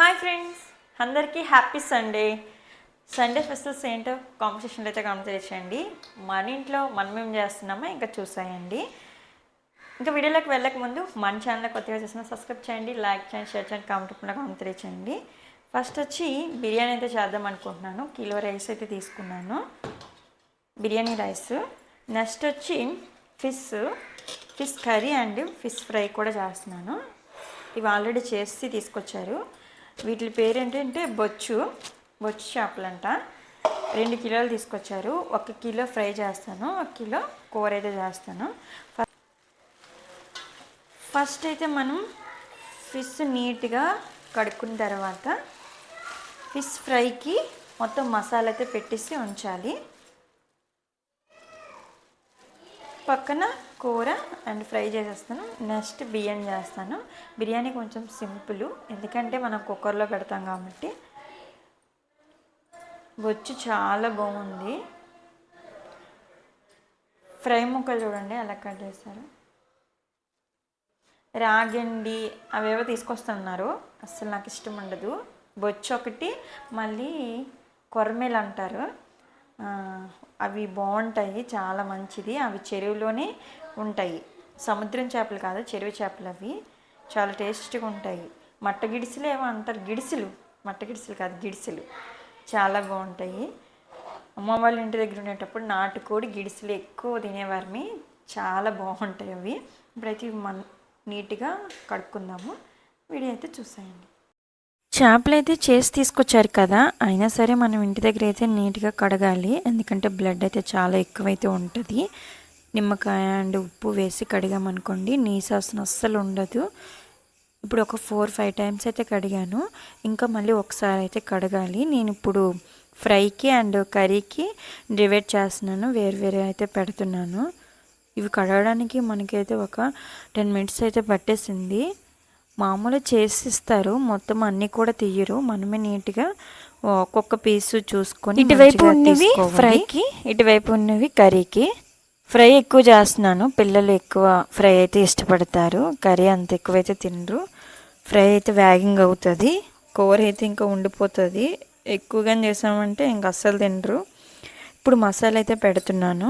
Hi friends అందరికీ happy Sunday Sunday specials ఏంటో కాంపిటీషన్లో అయితే కామెంట్ మన ఇంట్లో మనం ఏం చేస్తున్నామో ఇంకా చూసాయండి. ఇంకా వీడియోలోకి వెళ్ళక ముందు మన ఛానల్ కొత్తగా చేసిన సబ్స్క్రైబ్ చేయండి లైక్ చేయండి షేర్ చేయండి కామెంట్ కూడా కామెంట్ తెలియచేయండి. ఫస్ట్ వచ్చి బిర్యానీ అయితే చేద్దాం అనుకుంటున్నాను. కిలో రైస్ అయితే తీసుకున్నాను. బిర్యానీ రైస్ నెక్స్ట్ వచ్చి fish fish curry and fish fry కూడా చేస్తున్నాను. ఇవి ఆల్రెడీ చేసి తీసుకొచ్చారు. వీటి పేరు ఏంటంటే బొచ్చు బొచ్చు చేపలంట. రెండు కిలోలు తీసుకొచ్చారు. ఒక కిలో ఫ్రై చేస్తాను. ఒక కిలో కూర అయితే చేస్తాను. ఫస్ట్ అయితే మనం ఫిష్ నీట్గా కడుక్కున్న తర్వాత ఫిష్ ఫ్రైకి మొత్తం మసాలా అయితే పెట్టేసి ఉంచాలి. పక్కన కూర అండ్ ఫ్రై చేసేస్తాను. నెక్స్ట్ బియ్యం చేస్తాను. బిర్యానీ కొంచెం సింపుల్. ఎందుకంటే మనం కుక్కర్లో పెడతాం కాబట్టి. బొచ్చు చాలా బాగుంది. ఫ్రై ముక్కలు చూడండి ఎలా కట్ చేస్తారు రాగండి అవేవో తీసుకొస్తున్నారు. అస్సలు నాకు ఇష్టం ఉండదు. బొచ్చు ఒకటి మళ్ళీ కొరమేలు అంటారు. అవి బాగుంటాయి చాలా మంచిది. అవి చెరువులోనే ఉంటాయి. సముద్రం చేపలు కాదు చెరువు చేపలు అవి. చాలా టేస్ట్గా ఉంటాయి. మట్ట గిడిసెలు ఏమో అంటారు. గిడిసెలు. మట్ట గిడిసెలు కాదు గిడిసెలు. చాలా బాగుంటాయి. అమ్మ వాళ్ళ ఇంటి దగ్గర ఉండేటప్పుడు నాటుకోడి గిడిసెలు ఎక్కువ తినేవారిని. చాలా బాగుంటాయి అవి. ఇప్పుడైతే మన నీట్గా కడుక్కుందాము. వీడియో అయితే చూసేయండి. చేపలు అయితే చేసి తీసుకొచ్చారు కదా అయినా సరే మనం ఇంటి దగ్గర అయితే నీట్గా కడగాలి. ఎందుకంటే బ్లడ్ అయితే చాలా ఎక్కువైతే ఉంటుంది. నిమ్మకాయ అండ్ ఉప్పు వేసి కడిగామనుకోండి నీసాసన అస్సలు ఉండదు. ఇప్పుడు ఒక ఫోర్ ఫైవ్ టైమ్స్ అయితే కడిగాను. ఇంకా మళ్ళీ ఒకసారి అయితే కడగాలి. నేను ఇప్పుడు ఫ్రైకి అండ్ కర్రీకి డివైడ్ చేస్తున్నాను. వేరు వేరే అయితే పెడుతున్నాను. ఇవి కడగడానికి మనకైతే ఒక టెన్ మినిట్స్ అయితే పట్టేసింది. మామూలు చేసి ఇస్తారు మొత్తం అన్నీ కూడా తీయరు. మనమే నీట్గా ఒక్కొక్క పీసు చూసుకొని ఇటువైపు ఉన్నవి. ఫ్రైకి, ఇటువైపు ఉన్నవి కర్రీకి. ఫ్రై ఎక్కువ చేస్తున్నాను. పిల్లలు ఎక్కువ ఫ్రై అయితే ఇష్టపడతారు. కర్రీ అంత ఎక్కువైతే తినరు. ఫ్రై అయితే వ్యాగింగ్ అవుతుంది. కూర అయితే ఇంకా ఉండిపోతుంది. ఎక్కువగా చేసామంటే ఇంకా అస్సలు తినరు. ఇప్పుడు మసాలా అయితే పెడుతున్నాను.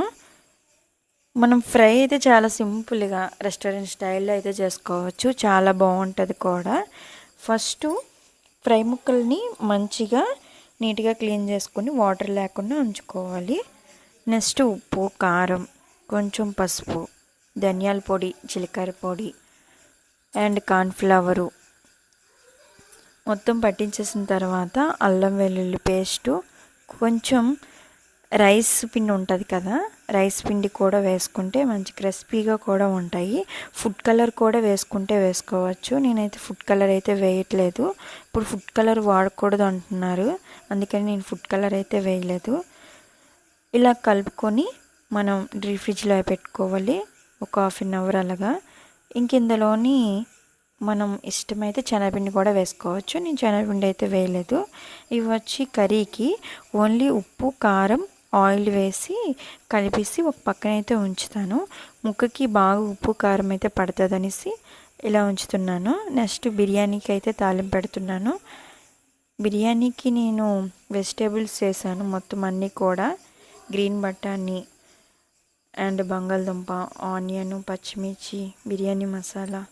మనం ఫ్రై అయితే చాలా సింపుల్గా రెస్టారెంట్ స్టైల్లో అయితే చేసుకోవచ్చు. చాలా బాగుంటుంది కూడా. ఫస్ట్ ఫ్రై ముక్కల్ని మంచిగా నీట్గా క్లీన్ చేసుకొని వాటర్ లేకుండా ఉంచుకోవాలి. నెక్స్ట్ ఉప్పు కారం కొంచెం పసుపు ధనియాల పొడి జీలకర్ర పొడి అండ్ కార్న్ఫ్లవరు. మొత్తం పట్టించేసిన తర్వాత అల్లం వెల్లుల్లి పేస్టు కొంచెం రైస్ పిండి ఉంటుంది కదా రైస్ పిండి కూడా వేసుకుంటే మంచి క్రిస్పీగా కూడా ఉంటాయి. ఫుడ్ కలర్ కూడా వేసుకుంటే వేసుకోవచ్చు. నేనైతే ఫుడ్ కలర్ అయితే వేయట్లేదు. ఇప్పుడు ఫుడ్ కలర్ వాడకూడదు అంటున్నారు. అందుకని నేను ఫుడ్ కలర్ అయితే వేయలేదు. ఇలా కలుపుకొని మనం డ్రీ ఫ్రిడ్జ్లో పెట్టుకోవాలి. ఒక హాఫ్ అన్ అవర్ అలాగా. ఇంక ఇందులోని మనం ఇష్టమైతే శనగపిండి కూడా వేసుకోవచ్చు. నేను శనగపిండి అయితే వేయలేదు. ఇవి వచ్చి కర్రీకి ఓన్లీ ఉప్పు కారం ఆయిల్ వేసి కలిపేసి ఒక పక్కన అయితే ఉంచుతాను. ముక్కకి బాగా ఉప్పు కారం అయితే పడుతుంది అనేసి ఇలా ఉంచుతున్నాను. నెక్స్ట్ బిర్యానీకి అయితే తాలింపు పెడుతున్నాను. బిర్యానీకి నేను వెజిటేబుల్స్ చేశాను మొత్తం అన్నీ కూడా గ్రీన్ బఠానీ అండ్ బంగాళదుంప ఆనియన్ పచ్చిమిర్చి బిర్యానీ మసాలా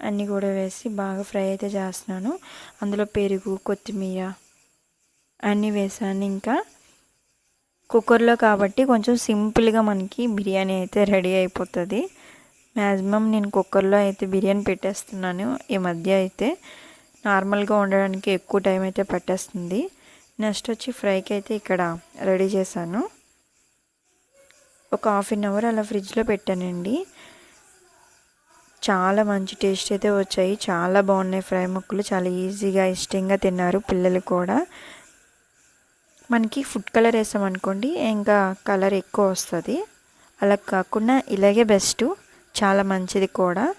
అన్నీ కూడా వేసి బాగా ఫ్రై అయితే చేస్తున్నాను. అందులో పెరుగు కొత్తిమీర అన్నీ వేసాను. ఇంకా కుక్కర్లో కాబట్టి కొంచెం సింపుల్గా మనకి బిర్యానీ అయితే రెడీ అయిపోతుంది. మ్యాక్సిమం నేను కుక్కర్లో అయితే బిర్యానీ పెట్టేస్తున్నాను ఈ మధ్య అయితే. నార్మల్గా ఉండడానికి ఎక్కువ టైం అయితే పట్టేస్తుంది. నెక్స్ట్ వచ్చి ఫ్రైకి అయితే ఇక్కడ రెడీ చేశాను. ఒక హాఫ్ అన్ అవర్ అలా ఫ్రిడ్జ్లో పెట్టానండి. చాలా మంచి టేస్ట్ అయితే వచ్చాయి. చాలా బాగున్నాయి ఫ్రై ముక్కలు. చాలా ఈజీగా ఇష్టంగా తిన్నారు పిల్లలు కూడా. మనకి ఫుడ్ కలర్ వేసామనుకోండి ఇంకా కలర్ ఎక్కువ వస్తుంది. అలా కాకుండా ఇలాగే బెస్ట్ చాలా మంచిది కూడా.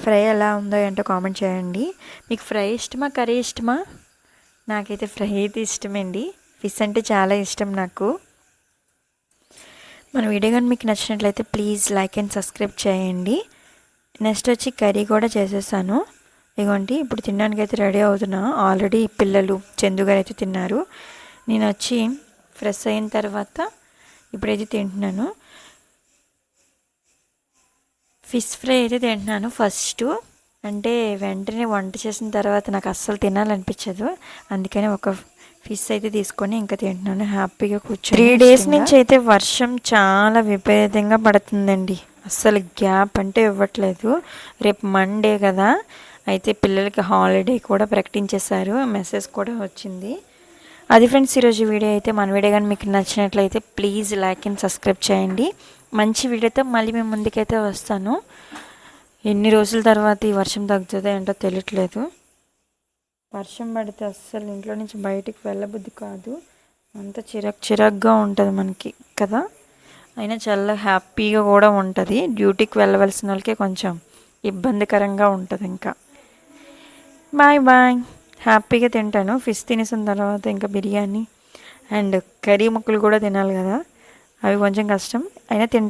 ఫ్రై ఎలా ఉందో ఏంటో కామెంట్ చేయండి. మీకు ఫ్రై ఇష్టమా కర్రీ ఇష్టమా? నాకైతే ఫ్రై అయితే ఇష్టమండి. ఫిష్ అంటే చాలా ఇష్టం నాకు. మన వీడియో కానీ మీకు నచ్చినట్లయితే ప్లీజ్ లైక్ అండ్ సబ్స్క్రైబ్ చేయండి. నెక్స్ట్ వచ్చి కర్రీ కూడా చేసేసాను. ఇగోండి ఇప్పుడు తినడానికి అయితే రెడీ అవుతున్నా. ఆల్రెడీ పిల్లలు చందు గారు అయితే తిన్నారు. నేను వచ్చి ఫ్రెష్ అయిన తర్వాత ఇప్పుడైతే తింటున్నాను. ఫిష్ ఫ్రై అయితే తింటున్నాను ఫస్ట్ అంటే వెంటనే వంట చేసిన తర్వాత నాకు అస్సలు తినాలనిపించదు. అందుకని ఒక ఫిష్ అయితే తీసుకొని ఇంకా తింటున్నాను. హ్యాపీగా కూర్చొని త్రీ డేస్ నుంచి అయితే వర్షం చాలా విపరీతంగా పడుతుందండి. అస్సలు గ్యాప్ అంటే ఇవ్వట్లేదు. రేపు మండే కదా. అయితే పిల్లలకి హాలిడే కూడా ప్రకటించేశారు. మెసేజ్ కూడా వచ్చింది. అది ఫ్రెండ్స్ ఈరోజు వీడియో అయితే మన వీడియో కానీ మీకు నచ్చినట్లయితే ప్లీజ్ లైక్ అండ్ సబ్స్క్రైబ్ చేయండి. మంచి వీడియోతో మళ్ళీ మేము ముందుకైతే వస్తాను. ఎన్ని రోజుల తర్వాత ఈ వర్షం తగ్గుతుందో ఏంటో తెలియట్లేదు. వర్షం పడితే అస్సలు ఇంట్లో నుంచి బయటికి వెళ్ళబుద్ధి కాదు. అంత చిరక్ చిరాక్గా ఉంటుంది మనకి కదా? అయినా చాలా హ్యాపీగా కూడా ఉంటుంది. డ్యూటీకి వెళ్ళవలసిన వాళ్ళకే కొంచెం ఇబ్బందికరంగా ఉంటుంది ఇంకా. Bye bye. హ్యాపీగా తింటాను. ఫిష్ తినేసిన తర్వాత ఇంకా బిర్యానీ అండ్ కర్రీ ముక్కలు కూడా తినాలి కదా. అవి కొంచెం కష్టం. అయినా తింటాను